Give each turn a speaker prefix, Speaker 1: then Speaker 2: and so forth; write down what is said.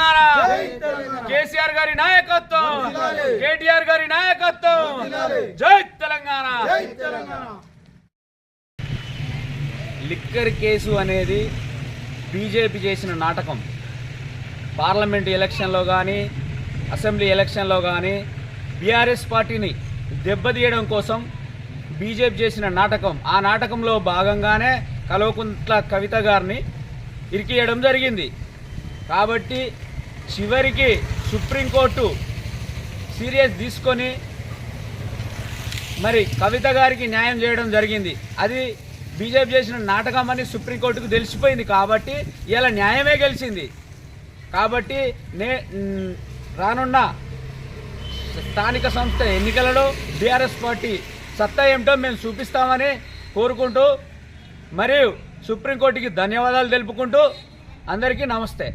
Speaker 1: తెలంగాణ. కేసీఆర్ గారి నాయకత్వం. కేటీఆర్ గారి నాయకత్వం. జై తెలంగాణ. లిక్కర్ కేసు అనేది బీజేపీ చేసిన నాటకం. పార్లమెంట్ ఎలక్షన్లో కానీ అసెంబ్లీ ఎలక్షన్లో కానీ బీఆర్ఎస్ పార్టీని దెబ్బతీయడం కోసం బీజేపీ చేసిన నాటకం. ఆ నాటకంలో భాగంగానే కల్వకుంట్ల కవిత గారిని ఇరికియడం జరిగింది. కాబట్టి చివరికి సుప్రీంకోర్టు సీరియస్ తీసుకొని మరి కవిత గారికి న్యాయం చేయడం జరిగింది. అది బీజేపీ చేసిన నాటకం అని సుప్రీంకోర్టుకు తెలిసిపోయింది కాబట్టి ఇలా న్యాయమే గెలిచింది. కాబట్టి నే రానున్న స్థానిక సంస్థ ఎన్నికలలో బీఆర్ఎస్ పార్టీ సత్తా ఏమిటో మేము చూపిస్తామని కోరుకుంటూ మరియు సుప్రీంకోర్టుకి ధన్యవాదాలు తెలుపుకుంటూ అందరికీ నమస్తే.